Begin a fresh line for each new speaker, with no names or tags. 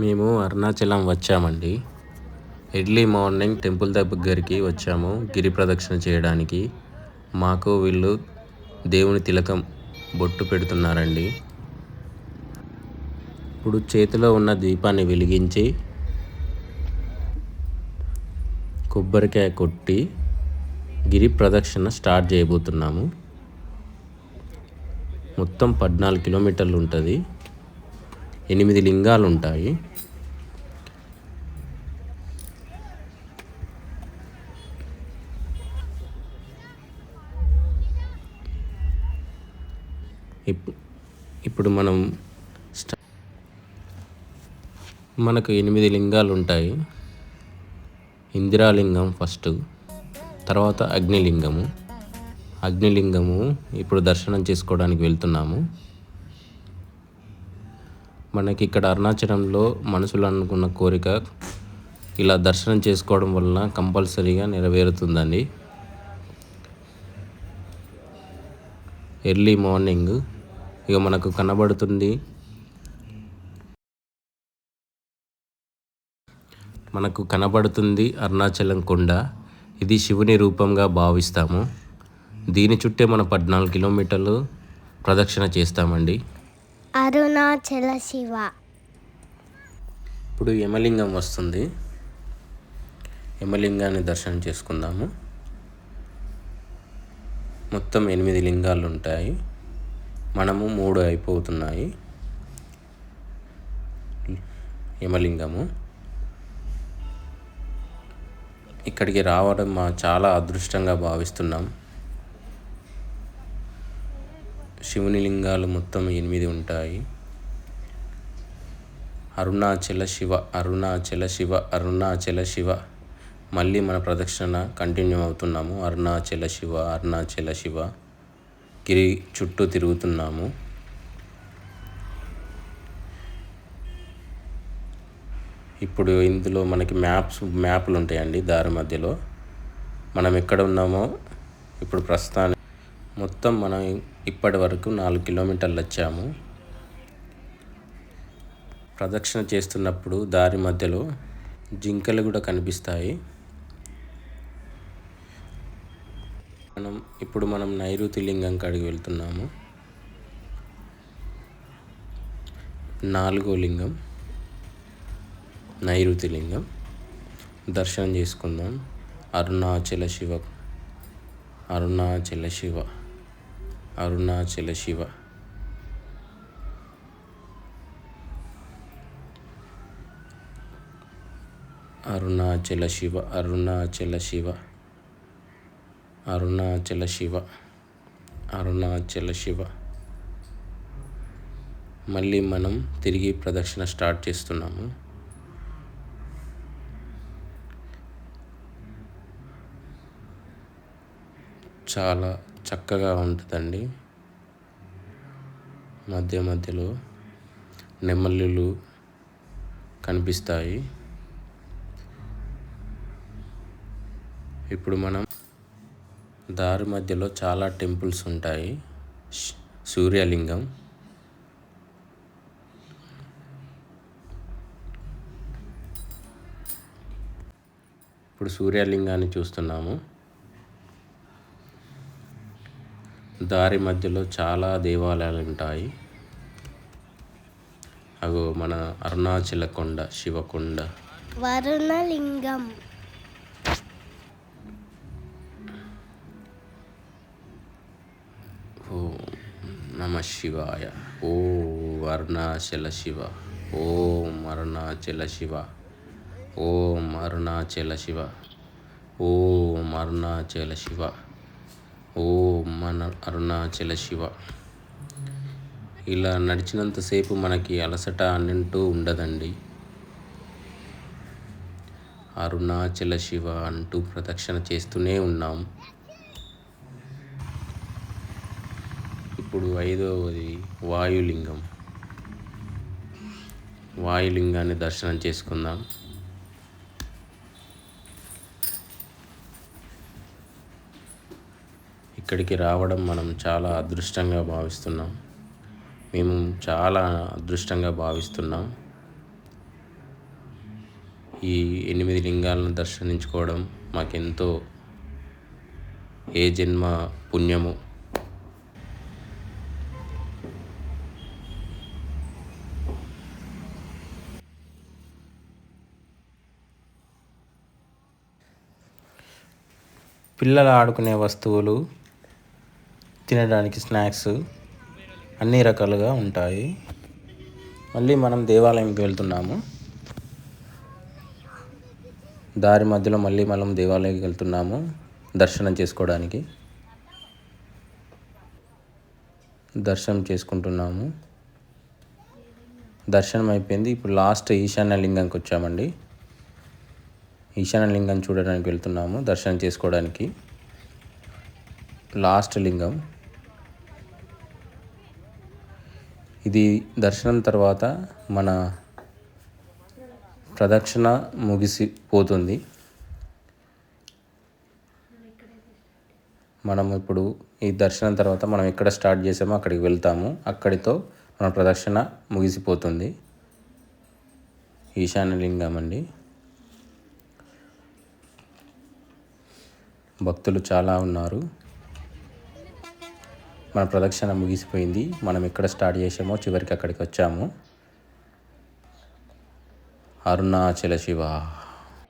మేము అరుణాచలం వచ్చామండి. Early morning temple దగ్గరికి వచ్చాము గిరి ప్రదక్షిణ చేయడానికి. మాకు వీళ్ళు దేవుని తిలకం బొట్టు పెడుతున్నారండి. ఇప్పుడు చేతిలో ఉన్న దీపాన్ని వెలిగించి కొబ్బరికాయ కొట్టి గిరి ప్రదక్షిణ స్టార్ట్ చేయబోతున్నాము. మొత్తం పద్నాలుగు కిలోమీటర్లు ఉంటుంది. ఎనిమిది లింగాలు ఉంటాయి ఇప్- ఇప్పుడు మనం మనకు ఎనిమిది లింగాలు ఉంటాయి ఇందిరాలింగం ఫస్ట్ తర్వాత అగ్నిలింగము. అగ్నిలింగము ఇప్పుడు దర్శనం చేసుకోవడానికి వెళ్తున్నాము. మనకి ఇక్కడ అరుణాచలంలో మనసులో అనుకున్న కోరిక ఇలా దర్శనం చేసుకోవడం వలన కంపల్సరీగా నెరవేరుతుందండి. ఎర్లీ మార్నింగ్ ఇక మనకు కనబడుతుంది. మనకు కనబడుతుంది అరుణాచలం కొండ. ఇది శివుని రూపంగా భావిస్తాము. దీని చుట్టే మన పద్నాలుగు కిలోమీటర్లు ప్రదక్షిణ చేస్తామండి.
అరుణాచల శివ
ఇప్పుడు యమలింగం వస్తుంది. యమలింగాన్ని దర్శనం చేసుకుందాము. మొత్తం ఎనిమిది లింగాలు ఉంటాయి. మనము మూడు అయిపోతున్నాయి. యమలింగము. ఇక్కడికి రావడం మా చాలా అదృష్టంగా భావిస్తున్నాం. శివుని లింగాలు మొత్తం ఎనిమిది ఉంటాయి. అరుణాచల శివ అరుణాచల శివ అరుణాచల శివ. మళ్ళీ మన ప్రదక్షిణ కంటిన్యూ అవుతున్నాము. అరుణాచల శివ అరుణాచల శివ. గిరి చుట్టూ తిరుగుతున్నాము. ఇప్పుడు ఇందులో మనకి మ్యాప్స్ మ్యాప్లు ఉంటాయండి దారి మధ్యలో. మనం ఎక్కడ ఉన్నామో ఇప్పుడు ప్రస్తుతానికి మొత్తం మనం ఇప్పటి వరకు నాలుగు కిలోమీటర్లు వచ్చాము. ప్రదక్షిణ చేస్తున్నప్పుడు దారి మధ్యలో జింకలు కూడా కనిపిస్తాయి. మనం ఇప్పుడు మనం నైరుతి లింగం కాడికి వెళ్తున్నాము. నాలుగో లింగం నైరుతి లింగం. దర్శనం చేసుకుందాం. అరుణాచల శివ అరుణాచల శివ. అరుణాచల శివ. అరుణాచల శివ అరుణాచల శివ అరుణాచల శివ అరుణాచల శివ. మళ్ళీ మనం తిరిగి ప్రదక్షిణ స్టార్ట్ చేస్తున్నాము. చాలా చక్కగా ఉంటుందండి. మధ్య మధ్యలో నెమళ్ళు కనిపిస్తాయి. ఇప్పుడు మనం దారి మధ్యలో చాలా టెంపుల్స్ ఉంటాయి. సూర్యలింగం. ఇప్పుడు సూర్యలింగాన్ని చూస్తున్నాము. దారి మధ్యలో చాలా దేవాలయాలు ఉంటాయి అగో మన అరుణాచల కొండ శివకొండ.
వరుణలింగం.
ఓం నమ శివాయ. ఓం అరుణాచల శివ. ఓం అరుణాచల శివ. ఓం అరుణాచల శివ. ఓం అరుణాచల శివ. ఓం మన అరుణాచల శివ. ఇలా నడిచినంతసేపు మనకి అలసట అన్నింటూ ఉండదండి. అరుణాచల శివ అంటూ ప్రదక్షిణ చేస్తూనే ఉన్నాం. ఇప్పుడు ఐదవది వాయులింగం. వాయులింగాన్ని దర్శనం చేసుకుందాం. ఇక్కడికి రావడం మనం చాలా అదృష్టంగా భావిస్తున్నాం. మేము చాలా అదృష్టంగా భావిస్తున్నాం. ఈ ఎనిమిది లింగాలను దర్శించుకోవడం మాకెంతో ఏ జన్మ పుణ్యము. పిల్లలు ఆడుకునే వస్తువులు తినడానికి స్నాక్స్ అన్ని రకాలుగా ఉంటాయి. మళ్ళీ మనం దేవాలయంకి వెళ్తున్నాము. దారి మధ్యలో మళ్ళీ మనం దేవాలయంకి వెళ్తున్నాము దర్శనం చేసుకోవడానికి. దర్శనం చేసుకుంటున్నాము. దర్శనం అయిపోయింది. ఇప్పుడు లాస్ట్ ఈశాన్య లింగంకి వచ్చామండి. ఈశాన్య లింగం చూడడానికి వెళ్తున్నాము. దర్శనం చేసుకోవడానికి. లాస్ట్ లింగం. ఇది దర్శనం తర్వాత మన ప్రదక్షిణ ముగిసిపోతుంది మనం ఇప్పుడు ఈ దర్శనం తర్వాత మనం ఎక్కడ స్టార్ట్ చేసామో అక్కడికి వెళ్తాము. అక్కడితో మన ప్రదక్షిణ ముగిసిపోతుంది. ఈశాన్య లింగం అండి. భక్తులు చాలా ఉన్నారు. మన ప్రదక్షిణ ముగిసిపోయింది. మనం ఎక్కడ స్టార్ట్ చేసామో చివరికి అక్కడికి వచ్చాము. అరుణాచల శివ.